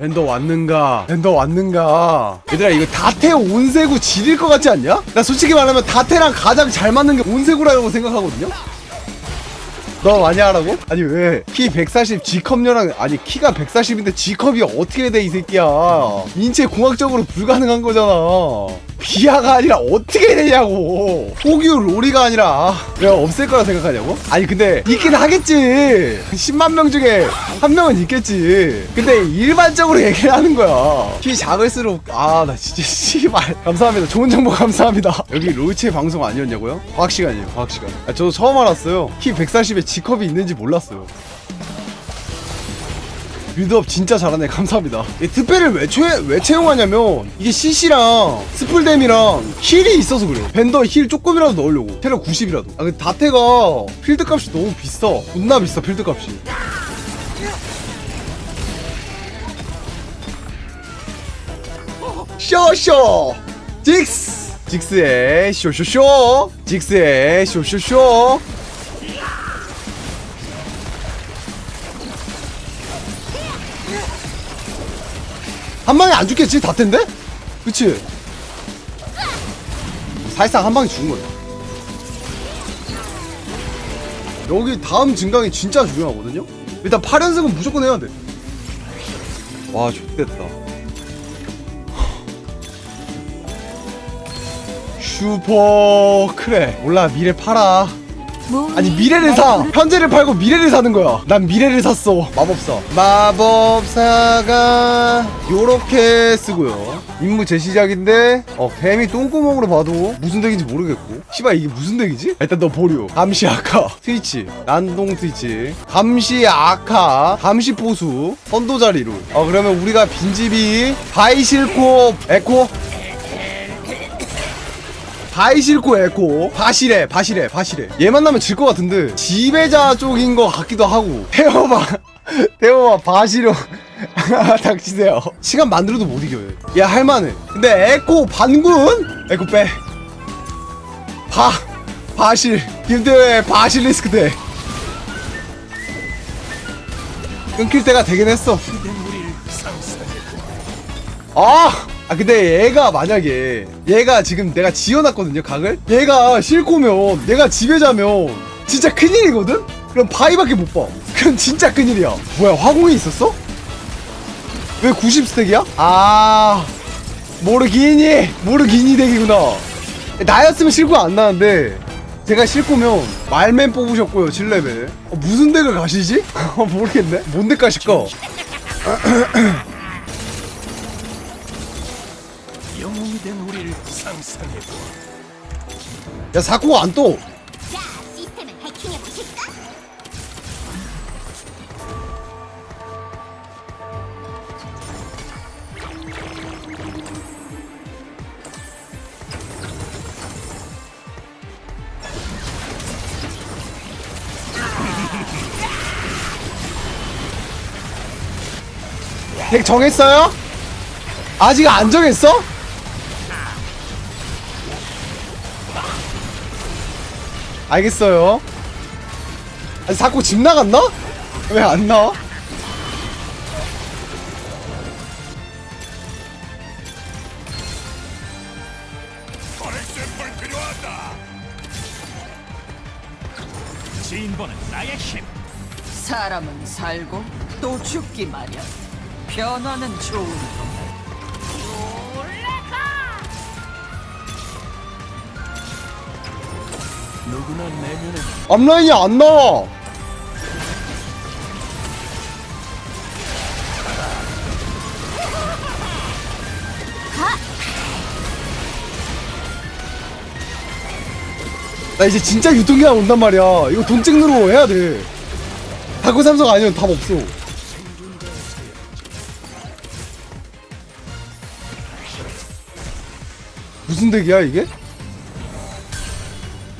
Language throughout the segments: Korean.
엔더 왔는가? 엔더 왔는가? 얘들아 이거 다테 온세구 지릴 것 같지 않냐? 나 솔직히 말하면 다테랑 가장 잘 맞는 게 온세구라고 생각하거든요? 너 많이 하라고? 아니 왜? 키 140 G컵녀랑 아니 키가 140인데 G컵이 어떻게 돼 이 새끼야 인체 공학적으로 불가능한 거잖아 비하가 아니라 어떻게 되냐고. 호규 로리가 아니라. 내가 없앨 거라 생각하냐고? 아니 근데 있긴 하겠지. 10만 명 중에 한 명은 있겠지. 근데 일반적으로 얘기를 하는 거야. 키 작을수록 아 나 진짜 씨발. 감사합니다. 좋은 정보 감사합니다. 여기 롤체 방송 아니었냐고요? 과학 시간이에요 과학 시간. 아, 저도 처음 알았어요. 키 140에 G컵이 있는지 몰랐어요 빌드업 진짜 잘하네. 감사합니다. 이 특배를 왜, 채, 왜 채용하냐면 이게 CC랑 스플댐이랑 힐이 있어서 그래 밴더 힐 조금이라도 넣으려고. 체력 90이라도. 아 근데 다테가 필드 값이 너무 비싸. 존나 비싸 필드 값이. 쇼쇼 직스! 직스의 쇼쇼쇼! 직스의 쇼쇼쇼 한 방에 안 죽겠지 다 텐데? 그치? 사실상 한 방에 죽은 거야 여기 다음 증강이 진짜 중요하거든요? 일단 8연승은 무조건 해야 돼 와 좋겠다 슈퍼 크래 몰라 미래 팔아 아니 미래를 사. 현재를 팔고 미래를 사는 거야. 난 미래를 샀어. 마법사. 마법사가 요렇게 쓰고요. 임무 재시작인데 어 뱀이 똥구멍으로 봐도 무슨 덱인지 모르겠고. 씨발 이게 무슨 덱이지? 일단 너 보류. 감시 아카. 트위치. 난동 트위치. 감시 아카. 감시 포수. 선도자리로. 어 그러면 우리가 빈집이 바이실코 에코 바이실코 에코. 바시레 바시레 바시레 얘 만나면 질 것 같은데 지배자 쪽인 것 같기도 하고. 태워봐. 태워봐. 바시로. 닥치세요. 시간 만들어도 못 이겨요. 야 할만해. 근데 에코 반군? 에코 빼 바 바실. 김태호의 바실리스크 대 끊길 때가 되긴 했어. 아! 아 근데 얘가 만약에 얘가 지금 내가 지어놨거든요 각을 얘가 실코면 내가 지배자면 진짜 큰일이거든? 그럼 바위밖에 못봐 그럼 진짜 큰일이야 뭐야 화공이 있었어? 왜 90스택이야? 아 모르기니 모르기니 덱이구나 나였으면 실코 안 나는데 제가 실코면 말맨 뽑으셨고요 7레벨 어, 무슨 덱을 가시지? 어, 모르겠네 뭔 덱 가실까? 상상해보. 야 사코가 안 떠. 자, 시스템을 해킹해 보실까? 덱 정했어요? 아직 안 정했어? 알겠어요. 아니, 자꾸 집 나갔나? 왜 안 나와? 샘플 필요하다. 지인번은 나의 힘. 사람은 살고 또 죽기 마련. 변화는 좋은 것. 앞라인이 안 나와. 나 이제 진짜 유통기한 온단 말이야. 이거 돈 찍느로 해야 돼. 다크 삼성 아니면 답 없어. 무슨 덱이야 이게?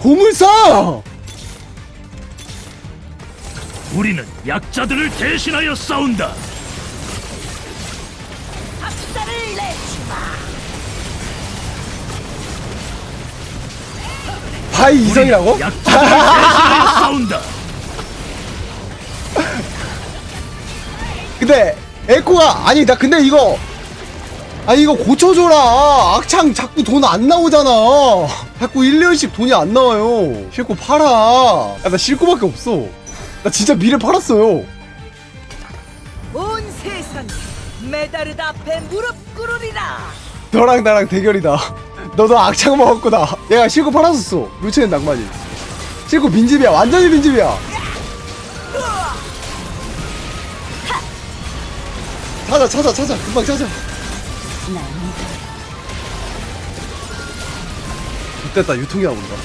공을 쏴! 우리는 약자들을 대신하여 싸운다. 박사를 내주마. 바이 이성이라고? 약자들을 대신하여 싸운다. 근데 에코가 아니 나 근데 이거 아 이거 고쳐줘라 악창 자꾸 돈 안 나오잖아 자꾸 1년씩 돈이 안 나와요. 실코 팔아. 야, 나 실코밖에 없어. 나 진짜 미래 팔았어요. 온 세상 메다르드 앞에 무릎 꿇으리라. 너랑 나랑 대결이다. 너도 악창 먹었구나. 얘가 실코 팔았었어. 루체는 낭만이. 실코 빈집이야. 완전히 빈집이야. 찾아 찾아 찾아. 금방 찾아 됐다 유통이 나온다.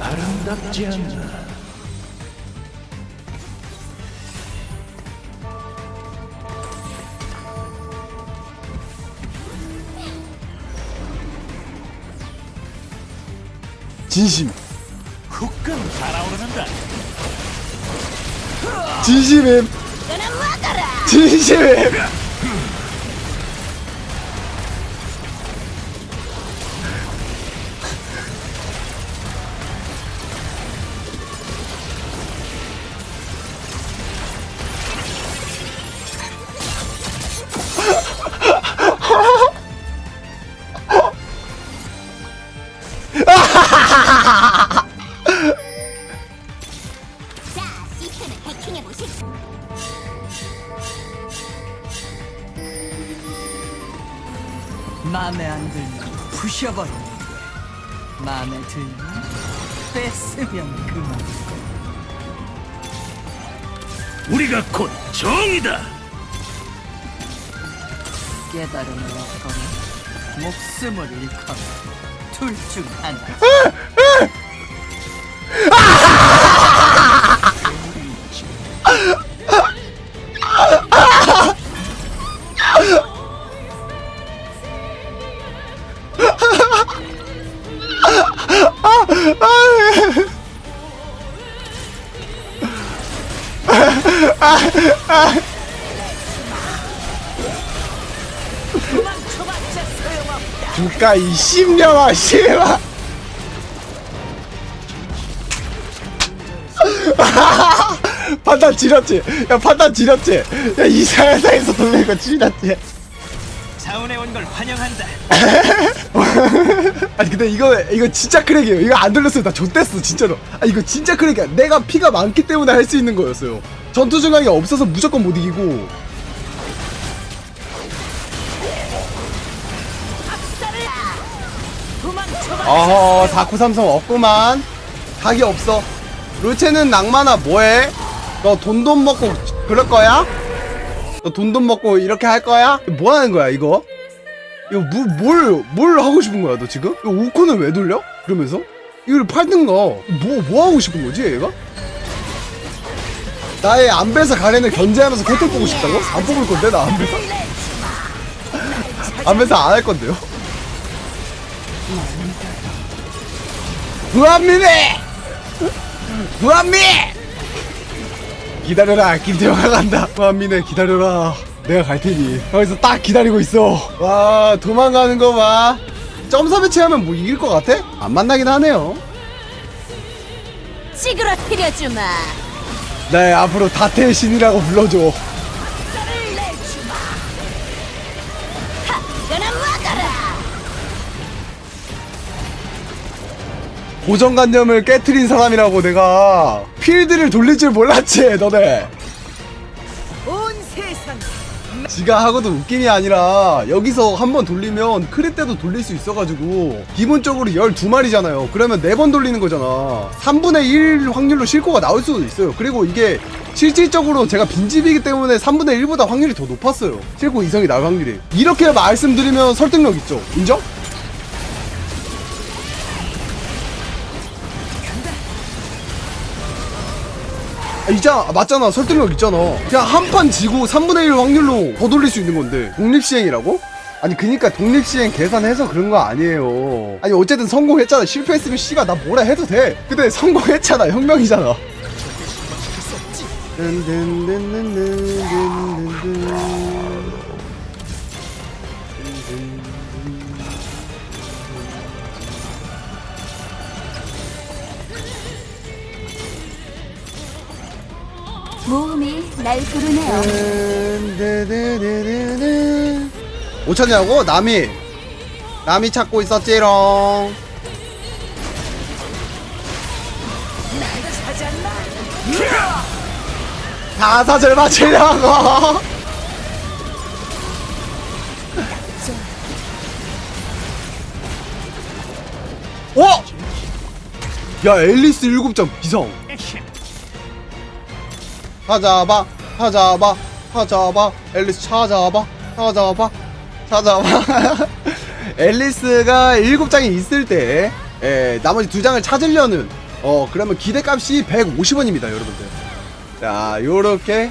아름답지 않나 진심. 후끈 달아오르는다 진심임. 진심임 들면 뺐으면 그만. 우리가 곧 정이다 깨달음을 얻거나 목숨을 잃거나 둘 중 하나. 소용없다. 죽가 이 씹녀아 씨발 판단 지렸지? 야 판단 지렸지? 야 이사야사에서 돌린 거 지렸지? 자원에 온 걸 환영한다. 아니 근데 이거 이거 진짜 크랙이에요. 이거 안 돌렸으면 나 좆됐어 진짜로. 아 이거 진짜 크랙이야. 내가 피가 많기 때문에 할 수 있는 거였어요 전투 중앙이 없어서 무조건 못 이기고 어허 4933 없구만 각이 없어 루체는 낭만아 뭐해? 너 돈 돈 먹고 그럴 거야? 너 돈 돈 먹고 이렇게 할 거야? 뭐 하는 거야 이거? 이거 뭐, 뭘, 뭘 하고 싶은 거야 너 지금? 이거 오코는 왜 돌려? 그러면서? 이걸 팔든가 뭐, 뭐 하고 싶은 거지 얘가? 나의 안배사 가렌을 견제하면서 캐틀 보고 싶다고? 안 뽑을 건데 나 안배사? 안배사 안 할 건데요? 무한미네! 무한미! 기다려라 김태형아 간다 무한미네 기다려라 내가 갈 테니 거기서 딱 기다리고 있어 와 도망가는 거봐 점사 배치하면 뭐 이길 것 같아? 안 만나긴 하네요 찌그러뜨려주마 네 앞으로 다태의 신이라고 불러줘. 고정관념을 깨트린 사람이라고 내가 필드를 돌릴 줄 몰랐지 너네 지가 하고도 웃김이 아니라 여기서 한 번 돌리면 크릿 때도 돌릴 수 있어가지고 기본적으로 12마리잖아요. 그러면 4번 돌리는 거잖아. 3분의 1 확률로 실코가 나올 수도 있어요. 그리고 이게 실질적으로 제가 빈집이기 때문에 3분의 1보다 확률이 더 높았어요. 실코 이성이 나올 확률이. 이렇게 말씀드리면 설득력 있죠? 인정? 있잖아 아, 맞잖아. 설득력 있잖아. 그냥 한 판 지고 3분의 1 확률로 더 돌릴 수 있는 건데. 독립시행이라고? 아니 그니까 독립시행 계산해서 그런 거 아니에요. 아니 어쨌든 성공했잖아. 실패했으면 씨가 나 뭐라 해도 돼. 근데 성공했잖아. 혁명이잖아 날 부르네요. 못 찾냐고? 남이 남이 찾고 있었지롱 사사절 맞추려고 어? 야 앨리스 일곱 장 비상 액션. 찾아봐 찾아봐 찾아봐. 앨리스 찾아봐 찾아봐 찾아봐. 앨리스가 일곱 장이 있을 때 에, 나머지 두 장을 찾으려는 어 그러면 기대값이 150원입니다 여러분들. 자 요렇게.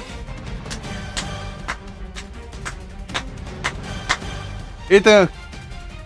일등